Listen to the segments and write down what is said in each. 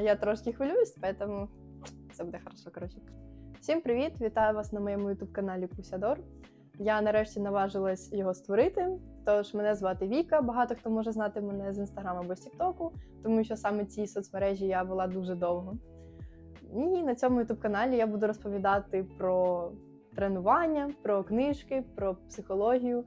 Я трошки хвилююсь, поэтому все буде хорошо. Коротше. Всім привіт! Вітаю вас на моєму youtube каналі Пусядор. Я нарешті наважилась його створити. Тож мене звати Віка. Багато хто може знати мене з інстаграму або з Тіктоку, тому що саме ці соцмережі я вела дуже довго. І на цьому youtube каналі я буду розповідати про тренування, про книжки, про психологію.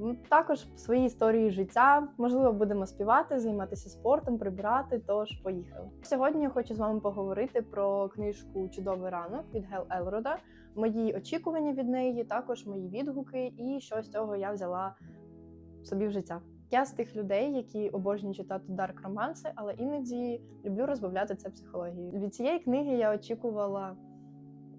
М, Також свої історії життя. Можливо, будемо співати, займатися спортом, прибирати. Тож поїхали. Сьогодні я хочу з вами поговорити про книжку Чудовий ранок від Гел Елрода, мої очікування від неї, також мої відгуки, і що з цього я взяла собі в життя. Я з тих людей, які обожнюють читати дарк романси, але іноді люблю розбавляти це психологією. Від цієї книги я очікувала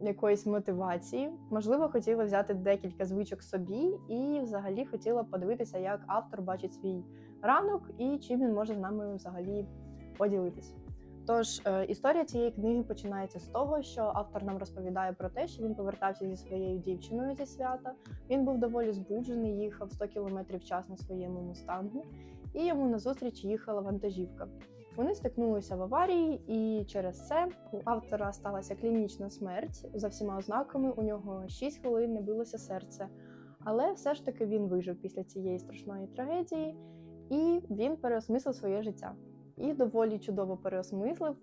якоїсь мотивації. Можливо, хотіла взяти декілька звичок собі, і взагалі хотіла подивитися, як автор бачить свій ранок і чим він може з нами взагалі поділитися. Тож е, історія цієї книги починається з того, що автор нам розповідає про те, що він повертався зі своєю дівчиною зі свята. Він був доволі збуджений, їхав 100 км в час на своєму мустангу, і йому назустріч їхала вантажівка. Вони стикнулися в аварії, і через це у автора сталася клінічна смерть за всіма ознаками. У нього 6 хвилин не билося серце, але все ж таки він вижив після цієї страшної трагедії, і він переосмислив своє життя. І доволі чудово переосмислив,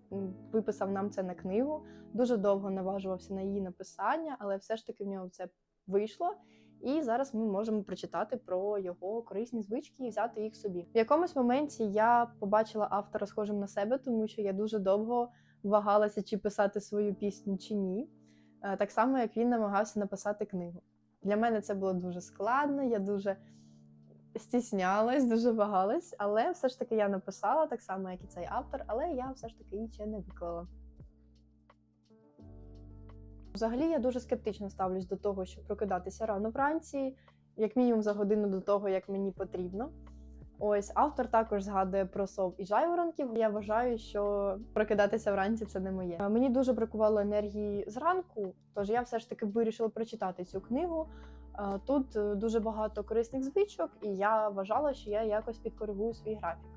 виписав нам це на книгу. Дуже довго наважувався на її написання, але все ж таки в нього це вийшло. І зараз ми можемо прочитати про його корисні звички і взяти їх собі. В якомусь моменті я побачила автора схожим на себе, тому що я дуже довго вагалася, чи писати свою пісню, чи ні. Е, Так само, як він намагався написати книгу. Для мене це було дуже складно, я дуже стіснялась, дуже вагалась, але все ж таки я написала так само, як і цей автор, але я все ж таки її ще не виклала. Взагалі я дуже скептично ставлюсь до того, щоб прокидатися рано вранці, як мінімум за годину до того, як мені потрібно. Ось автор також згадує про сов і жайворонків. Я вважаю, що прокидатися вранці це не моє. Мені дуже бракувало енергії зранку, тож я все ж таки вирішила прочитати цю книгу. Тут е, дуже багато корисних звичок, і я вважала, що я якось підкоригую свій графік.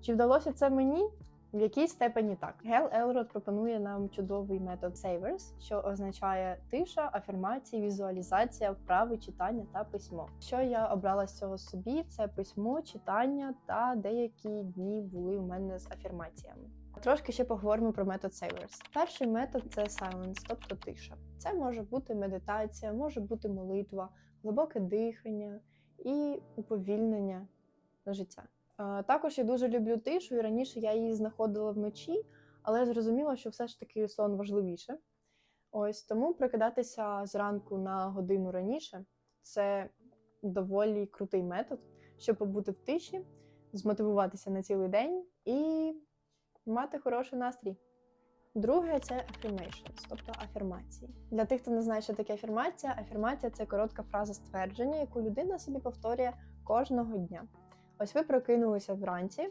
Чи вдалося це мені? В якійсь степені так. Гел Елрод пропонує нам чудовий метод Savers, що означає тиша, афірмації, візуалізація, вправи, читання та письмо. Що я обрала з цього собі, це письмо, читання та деякі дні були у мене з афірмаціями. Трошки ще поговоримо про метод Savers. Перший метод це silence, тобто тиша. Це може бути медитація, може бути молитва, глибоке дихання і уповільнення життя. Е, Також я дуже люблю тишу, і раніше я її знаходила вночі, але зрозуміла, що все ж таки сон важливіше. Ось тому прокидатися зранку на годину раніше це доволі крутий метод, щоб побути в тиші, змотивуватися на цілий день і мати хороший настрій. Друге це affirmations, тобто афірмації. Для тих, хто не знає, що таке афірмація, афірмація це коротка фраза ствердження, яку людина собі повторює кожного дня. Ось ви прокинулися вранці,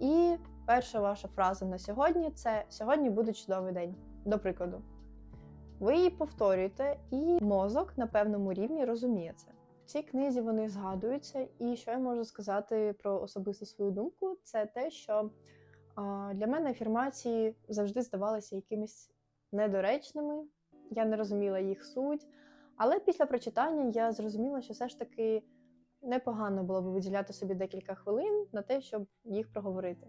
і перша ваша фраза на сьогодні це сьогодні буде чудовий день. До прикладу, ви її повторюєте, і мозок на певному рівні розуміє це. В цій книзі вони згадуються, і що я можу сказати про особисту свою думку, це те, що для мене афірмації завжди здавалися якимись недоречними. Я не розуміла їх суть. Але після прочитання я зрозуміла, що все ж таки непогано було б виділяти собі декілька хвилин на те, щоб їх проговорити.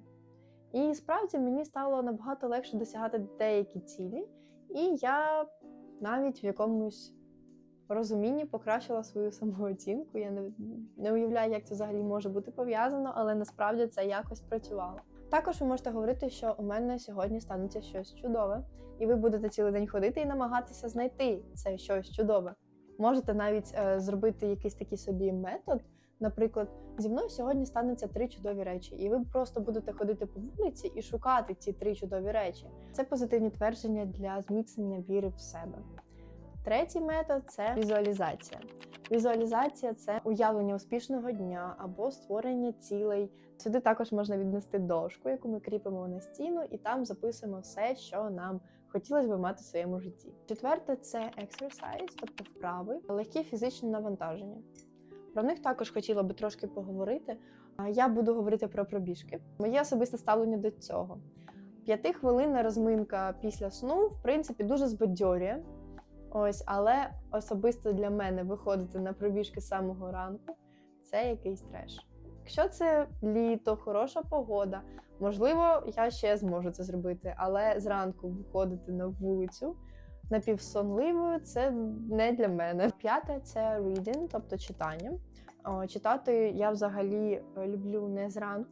І справді мені стало набагато легше досягати деякі цілі, і я навіть в якомусь розумінні покращила свою самооцінку. Я не, не уявляю, як це взагалі може бути пов'язано, але насправді це якось працювало. Також ви можете говорити, що у мене сьогодні станеться щось чудове, і ви будете цілий день ходити і намагатися знайти це щось чудове. Можете навіть е, зробити якийсь такий собі метод. Наприклад, зі мною сьогодні станеться три чудові речі, і ви просто будете ходити по вулиці і шукати ці три чудові речі. Це позитивні твердження для зміцнення віри в себе. Третій метод це візуалізація. Візуалізація це уявлення успішного дня або створення цілей. Сюди також можна віднести дошку, яку ми кріпимо на стіну, і там записуємо все, що нам хотілося б мати в своєму житті. Четверте це exercise, тобто вправи, легкі фізичні навантаження. Про них також хотіла би трошки поговорити. Я буду говорити про пробіжки. Моє особисте ставлення до цього. П'ятихвилинна розминка після сну, в принципі, дуже збадьорює. Ось, але особисто для мене виходити на пробіжки з самого ранку це якийсь треш. Якщо це літо, хороша погода, можливо, я ще зможу це зробити, але зранку виходити на вулицю напівсонливою це не для мене. П'яте це reading, тобто читання. Читати я взагалі е, люблю не зранку.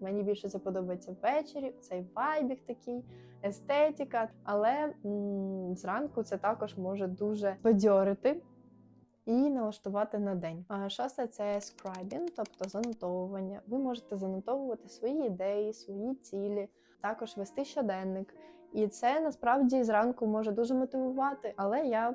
Мені більше це подобається ввечері, цей вайбік такий, естетика. Але м- зранку це також може дуже бадьорити і налаштувати на день. Шосте це scribing, тобто занотовування. Ви можете занотовувати свої ідеї, свої цілі, також вести щоденник. І це насправді зранку може дуже мотивувати, але я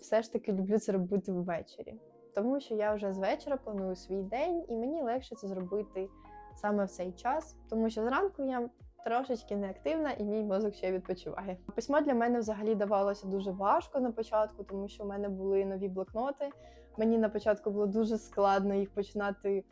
все ж таки люблю це робити ввечері, тому що я вже з вечора планую свій день, і мені легше це зробити саме в цей час, тому що зранку я трошечки неактивна і мій мозок ще відпочиває. Письмо для мене взагалі давалося дуже важко на початку, тому що в мене були нові блокноти. Мені на початку було дуже складно їх починати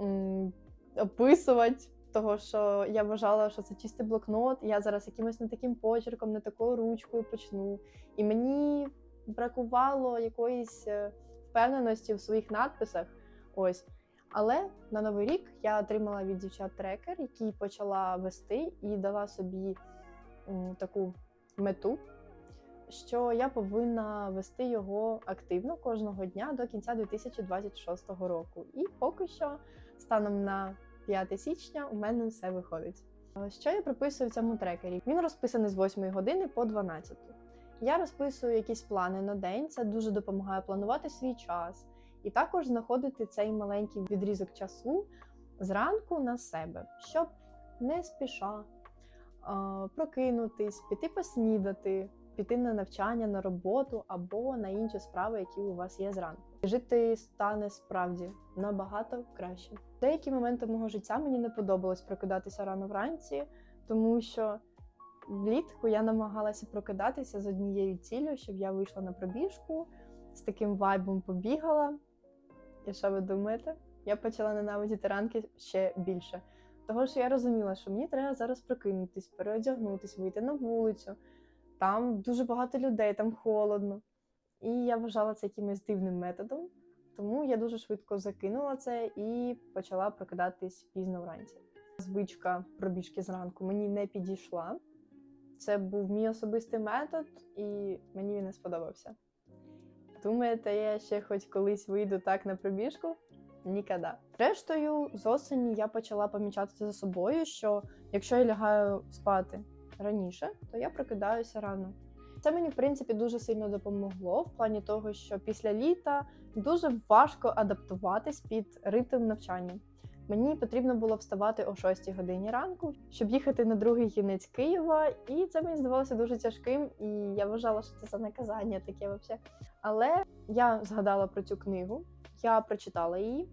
м, описувати. Того, що я вважала, що це чистий блокнот, я зараз якимось не таким почерком, не такою ручкою почну. І мені бракувало якоїсь е, впевненості в своїх надписах. Ось. Але на новий рік я отримала від дівчат трекер, який почала вести, і дала собі таку мету, що я повинна вести його активно кожного дня до кінця 2026 року. І поки що, станом на 5 січня, у мене все виходить. Е, Що я прописую в цьому трекері? Він розписаний з 8 години по 12. Я розписую якісь плани на день, це дуже допомагає планувати свій час. І також знаходити цей маленький відрізок часу зранку на себе, щоб не спіша прокинутись, піти поснідати, піти на навчання, на роботу або на інші справи, які у вас є зранку. Жити стане справді набагато краще. Деякі моменти мого життя мені не подобалось прокидатися рано вранці, тому що влітку я намагалася прокидатися з однією цілею, щоб я вийшла на пробіжку, з таким вайбом побігала. І що ви думаєте? Я почала ненавидіти ранки ще більше. Того що я розуміла, що мені треба зараз прокинутись, переодягнутись, вийти на вулицю. Там дуже багато людей, там холодно. І я вважала це якимось дивним методом. Тому я дуже швидко закинула це і почала прокидатись пізно вранці. Звичка пробіжки зранку мені не підійшла. Це був мій особистий метод, і мені він не сподобався. Думаєте, я ще хоч колись вийду так на пробіжку? Ніколи. Рештою, з осені я почала помічати за собою, що якщо я лягаю спати раніше, то я прокидаюся рано. Це мені, в принципі, дуже сильно допомогло в плані того, що після літа дуже важко адаптуватись під ритм навчання. Мені потрібно було вставати о 6 годині ранку, щоб їхати на другий кінець Києва, і це мені здавалося дуже тяжким. І я вважала, що це за наказання таке взагалі. Але я згадала про цю книгу, я прочитала її,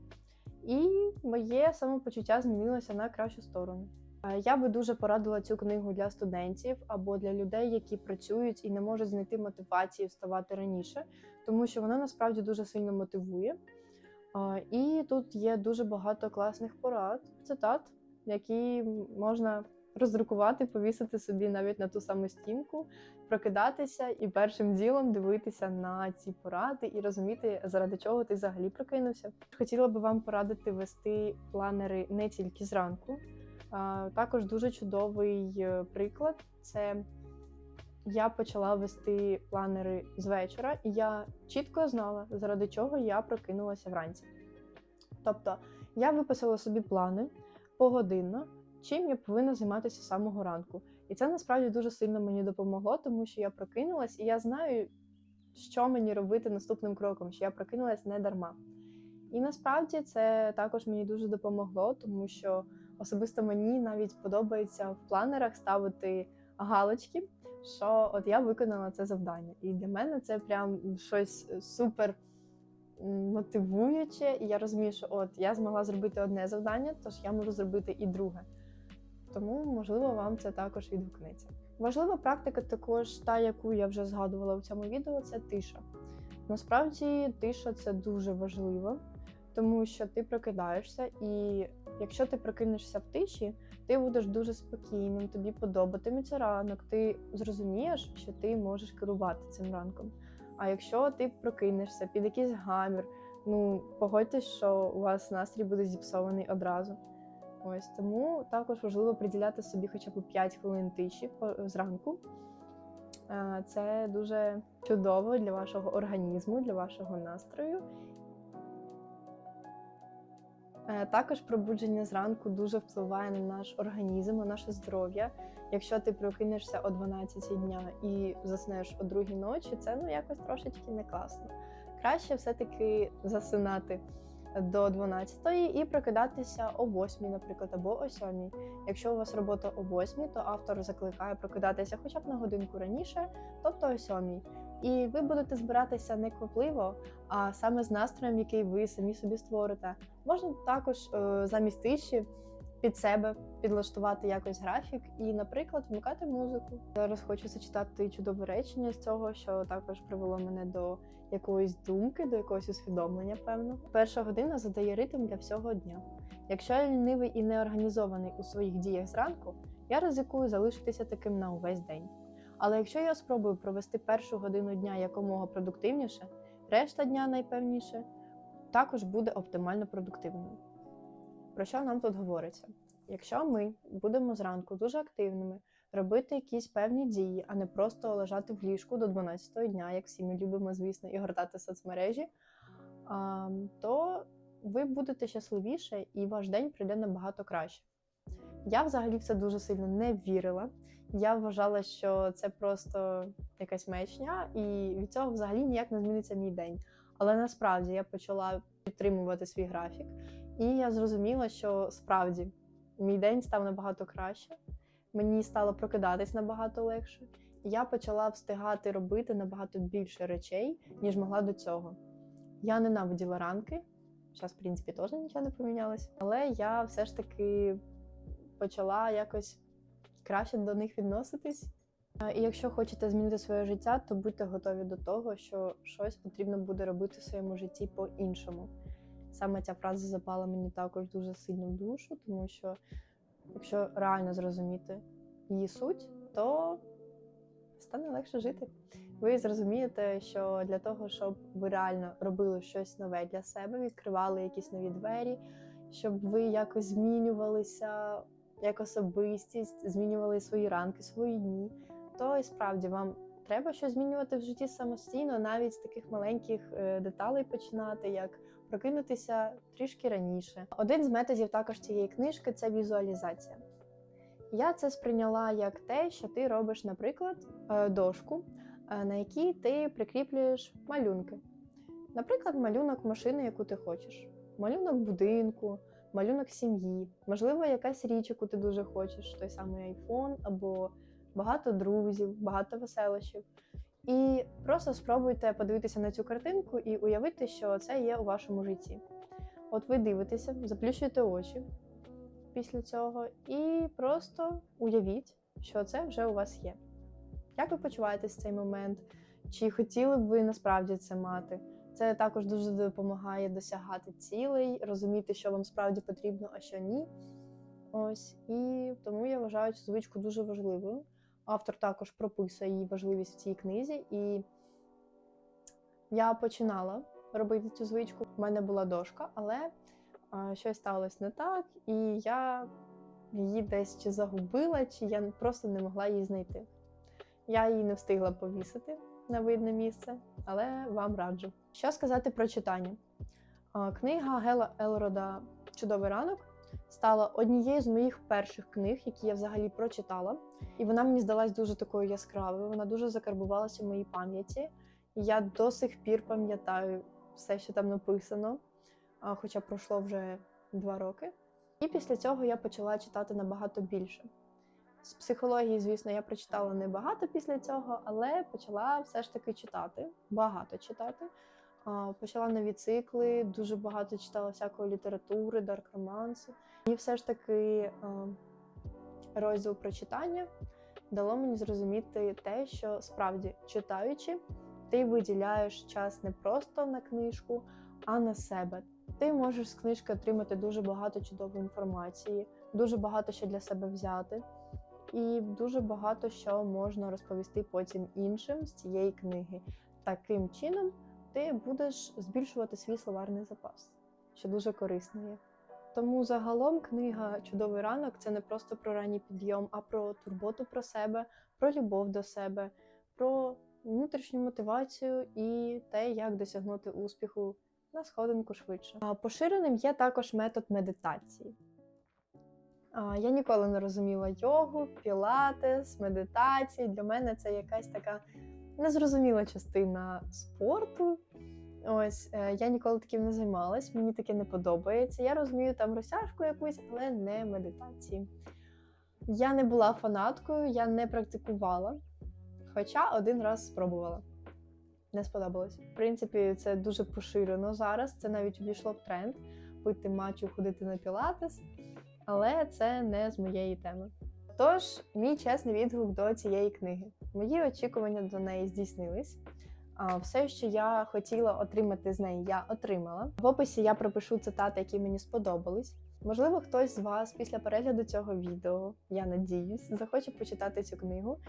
і моє самопочуття змінилося на кращу сторону. Е, Я би дуже порадила цю книгу для студентів або для людей, які працюють і не можуть знайти мотивації вставати раніше, тому що вона насправді дуже сильно мотивує. І тут є дуже багато класних порад, цитат, які можна роздрукувати, повісити собі навіть на ту саму стінку, прокидатися і першим ділом дивитися на ці поради і розуміти, заради чого ти взагалі прокинувся. Хотіла би вам порадити вести планери не тільки зранку. Також дуже чудовий е, приклад це я почала вести планери з вечора, і я чітко знала, заради чого я прокинулася вранці. Тобто я виписала собі плани погодинно, чим я повинна займатися з самого ранку. І це насправді дуже сильно мені допомогло, тому що я прокинулась, і я знаю, що мені робити наступним кроком, що я прокинулась не дарма. І насправді це також мені дуже допомогло, тому що особисто мені навіть подобається в планерах ставити галочки, що от я виконала це завдання. І для мене це прям щось супер мотивуюче. І я розумію, що от я змогла зробити одне завдання, тож я можу зробити і друге. Тому, можливо, вам це також відгукнеться. Важлива практика також та, яку я вже згадувала в цьому відео, це тиша. Насправді, тиша це дуже важливо, тому що ти прокидаєшся, і якщо ти прокинешся в тиші, ти будеш дуже спокійним, тобі подобатиметься ранок, ти зрозумієш, що ти можеш керувати цим ранком. А якщо ти прокинешся під якийсь гамір, ну погодьтесь, що у вас настрій буде зіпсований одразу. Ось тому також важливо приділяти собі хоча б 5 хвилин тиші зранку. Е, Це дуже чудово для вашого організму, для вашого настрою. Е, Також пробудження зранку дуже впливає на наш організм, на наше здоров'я. Якщо ти прокинешся о 12 дня і заснеш о 2 ночі, це ну якось трошечки не класно. Краще все-таки засинати до 12 і прокидатися о 8, наприклад, або о 7. Якщо у вас робота о 8, то автор закликає прокидатися хоча б на годинку раніше, тобто о 7. І ви будете збиратися не квапливо, а саме з настроєм, який ви самі собі створите. Можна також е, замість тиші під себе підлаштувати якось графік і, наприклад, вмикати музику. Зараз хочу зачитати чудове речення з цього, що також привело мене до якоїсь думки, до якогось усвідомлення, певно. Перша година задає ритм для всього дня. Якщо я лінивий і неорганізований у своїх діях зранку, я ризикую залишитися таким на увесь день. Але якщо я спробую провести першу годину дня якомога продуктивніше, решта дня найпевніше також буде оптимально продуктивною. Про що нам тут говориться? Якщо ми будемо зранку дуже активними, робити якісь певні дії, а не просто лежати в ліжку до 12 дня, як всі ми любимо, звісно, і гортати соцмережі, то ви будете щасливіше і ваш день прийде набагато краще. Я взагалі в це дуже сильно не вірила. Я вважала, що це просто якась маячня, і від цього взагалі ніяк не зміниться мій день. Але насправді я почала підтримувати свій графік, і я зрозуміла, що справді мій день став набагато краще. Мені стало прокидатись набагато легше, і я почала встигати робити набагато більше речей, ніж могла до цього. Я ненавиділа ранки. Зараз, в принципі, теж нічого не помінялось. Але я все ж таки почала якось краще до них відноситись. І якщо хочете змінити своє життя, то будьте готові до того, що щось потрібно буде робити в своєму житті по-іншому. Саме ця фраза запала мені також дуже сильно в душу, тому що якщо реально зрозуміти її суть, то стане легше жити. Ви зрозумієте, що для того, щоб ви реально робили щось нове для себе, відкривали якісь нові двері, щоб ви якось змінювалися як особистість, змінювали свої ранки, свої дні, то і справді вам треба щось змінювати в житті самостійно, навіть з таких маленьких е, деталей починати, як прокинутися трішки раніше. Один з методів також цієї книжки це візуалізація. Я це сприйняла як те, що ти робиш, наприклад, е, дошку, е, на якій ти прикріплюєш малюнки. Наприклад, малюнок машини, яку ти хочеш, малюнок будинку, малюнок сім'ї, можливо, якась річ, яку ти дуже хочеш, той самий айфон або багато друзів, багато веселощів. І просто спробуйте подивитися на цю картинку і уявити, що це є у вашому житті. От ви дивитеся, заплющуєте очі після цього, і просто уявіть, що це вже у вас є. Як ви почуваєтесь в цей момент? Чи хотіли б ви насправді це мати? Це також дуже допомагає досягати цілей, розуміти, що вам справді потрібно, а що ні. Ось і тому я вважаю цю звичку дуже важливою. Автор також прописує її важливість в цій книзі, і я починала робити цю звичку. У мене була дошка, але щось сталося не так, і я її десь чи загубила, чи я просто не могла її знайти. Я її не встигла повісити на видне місце, але вам раджу. Що сказати про читання? Книга Гела Елрода Чудовий ранок стала однією з моїх перших книг, які я взагалі прочитала. І вона мені здалась дуже такою яскравою. Вона дуже закарбувалася в моїй пам'яті. І я до сих пір пам'ятаю все, що там написано, хоча пройшло вже два роки. І після цього я почала читати набагато більше. З психології, звісно, я прочитала небагато після цього, але почала все ж таки читати, багато читати. Почала нові цикли, дуже багато читала всякої літератури, дарк романсу. І все ж таки розділ про читання дало мені зрозуміти те, що справді читаючи, ти виділяєш час не просто на книжку, а на себе. Ти можеш з книжки отримати дуже багато чудової інформації, дуже багато що для себе взяти, і дуже багато що можна розповісти потім іншим з цієї книги. Таким чином ти будеш збільшувати свій словарний запас, що дуже корисно є. Тому загалом книга Чудовий ранок це не просто про ранній підйом, а про турботу про себе, про любов до себе, про внутрішню мотивацію і те, як досягнути успіху на сходинку швидше. Поширеним є також метод медитації. Я ніколи не розуміла йогу, пілатес, медитації. Для мене це якась така незрозуміла частина спорту. Ось е, я ніколи таким не займалась, мені таке не подобається. Я розумію там розтяжку якусь, але не медитації. Я не була фанаткою, я не практикувала, хоча один раз спробувала. Не сподобалось. В принципі, це дуже поширено зараз. Це навіть увійшло в тренд пити матчу, ходити на пілатес, але це не з моєї теми. Тож, мій чесний відгук до цієї книги. Мої очікування до неї здійснились. Все, що я хотіла отримати з неї, я отримала. В описі я пропишу цитати, які мені сподобались. Можливо, хтось з вас після перегляду цього відео, я надіюсь, захоче почитати цю книгу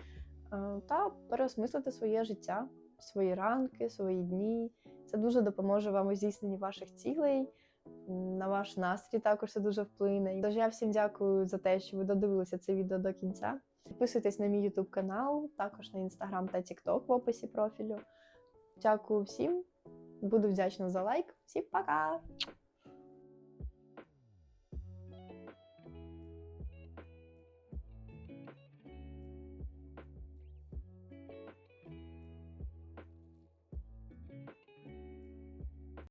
е, та переосмислити своє життя, свої ранки, свої дні. Це дуже допоможе вам у здійсненні ваших цілей. На ваш настрій також це дуже вплине. Тож я всім дякую за те, що ви додивилися це відео до кінця. Підписуйтесь на мій YouTube канал, також на Instagram та TikTok в описі профілю. Дякую всім. Буду вдячна за лайк. Всім пока!